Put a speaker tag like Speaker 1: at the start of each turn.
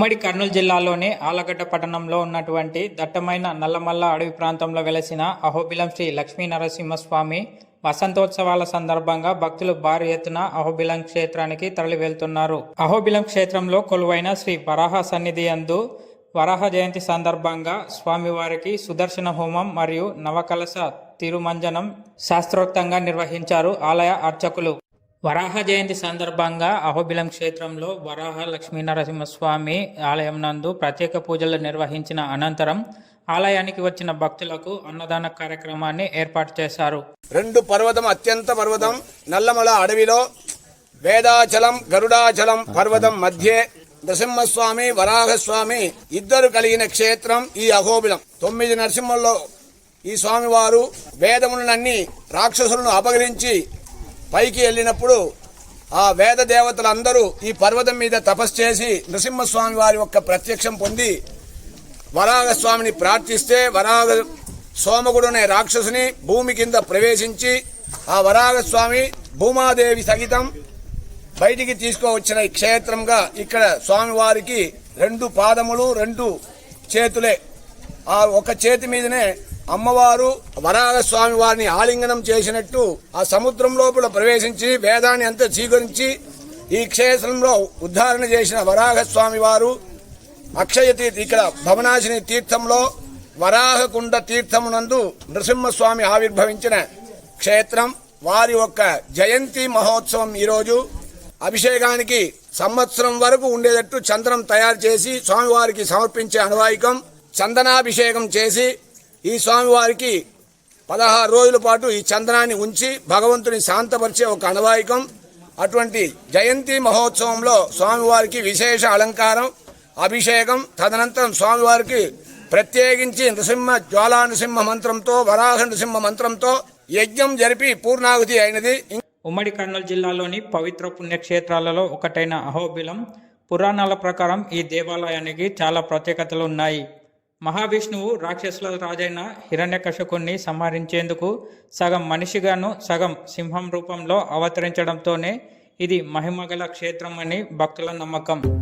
Speaker 1: ఉమ్మడి కర్నూలు జిల్లాలోని ఆలగడ్డ పట్టణంలో ఉన్నటువంటి దట్టమైన నల్లమల్ల అడవి ప్రాంతంలో వెలసిన అహోబిలం శ్రీ లక్ష్మీ నరసింహస్వామి వసంతోత్సవాల సందర్భంగా భక్తులు భారీ ఎత్తున అహోబిలం క్షేత్రానికి తరలి వెళ్తున్నారు అహోబిలం క్షేత్రంలో కొలువైన శ్రీ వరాహ సన్నిధి అందు వరాహ జయంతి సందర్భంగా స్వామివారికి సుదర్శన హోమం మరియు నవకలశ తిరుమంజనం శాస్త్రోక్తంగా నిర్వహించారు ఆలయ అర్చకులు. వరాహ జయంతి సందర్భంగా అహోబిలం క్షేత్రంలో వరాహ లక్ష్మీ నరసింహస్వామి ఆలయం నందు ప్రత్యేక పూజలు నిర్వహించిన అనంతరం ఆలయానికి వచ్చిన భక్తులకు అన్నదాన కార్యక్రమాన్ని ఏర్పాటు చేశారు.
Speaker 2: రెండు పర్వతం అత్యంత పర్వతం నల్లమల అడవిలో వేదాచలం గరుడాచలం పర్వతం మధ్యే నరసింహస్వామి వరాహస్వామి ఇద్దరు కలిగిన క్షేత్రం ఈ అహోబిలం. తొమ్మిది నరసింహంలో ఈ స్వామివారు వేదములన్నీ రాక్షసులను అపహరించి పైకి వెళ్ళినప్పుడు ఆ వేద దేవతలందరూ ఈ పర్వతం మీద తపస్సు చేసి నృసింహస్వామి వారి యొక్క ప్రత్యక్షం పొంది వరాహస్వామిని ప్రార్థిస్తే వరాహ సోమగుడు అనే రాక్షసుని భూమి కింద ప్రవేశించి ఆ వరాహస్వామి భూమాదేవి సహితం బయటికి తీసుకువచ్చిన ఈ క్షేత్రంగా ఇక్కడ స్వామివారికి రెండు పాదములు రెండు చేతులే. ఆ ఒక చేతి మీదనే అమ్మవారు వరాల స్వామి వారిని ఆలింగనం చేసినట్టు ఆ సముద్రం లోపల ప్రవేశించి వేదాన్ని అంతా స్వీకరించి ఈ క్షేత్రంలో ఉద్ధారణ చేసిన వరాహస్వామి వారు అక్షయ తీర్థ ఇక్కడ భవనాశిని తీర్థంలో వరాహకుండ తీర్థమునందు నృసింహస్వామి ఆవిర్భవించిన క్షేత్రం. వారి యొక్క జయంతి మహోత్సవం ఈరోజు. అభిషేకానికి సంవత్సరం వరకు ఉండేటట్టు చందనం తయారు చేసి స్వామివారికి సమర్పించే అనువాయికం. చందనాభిషేకం చేసి ఈ స్వామివారికి పదహారు రోజుల పాటు ఈ చందనాన్ని ఉంచి భగవంతుని శాంతపరిచే ఒక అనవాయికం అటువంటి జయంతి మహోత్సవంలో స్వామివారికి విశేష అలంకారం అభిషేకం. తదనంతరం స్వామివారికి ప్రత్యేకించి నృసింహ జ్వాలా నృసింహ మంత్రంతో వరాహ నృసింహ మంత్రంతో యజ్ఞం జరిపి పూర్ణాహుతి అయినది.
Speaker 1: ఉమ్మడి కర్నూలు జిల్లాలోని పవిత్ర పుణ్యక్షేత్రాలలో ఒకటైన అహోబిలం పురాణాల ప్రకారం ఈ దేవాలయానికి చాలా ప్రత్యేకతలు ఉన్నాయి. మహావిష్ణువు రాక్షసుల రాజైన హిరణ్యకశకుణ్ణి సంహరించేందుకు సగం మనిషిగాను సగం సింహం రూపంలో అవతరించడంతోనే ఇది మహిమగల క్షేత్రం అని భక్తుల నమ్మకం.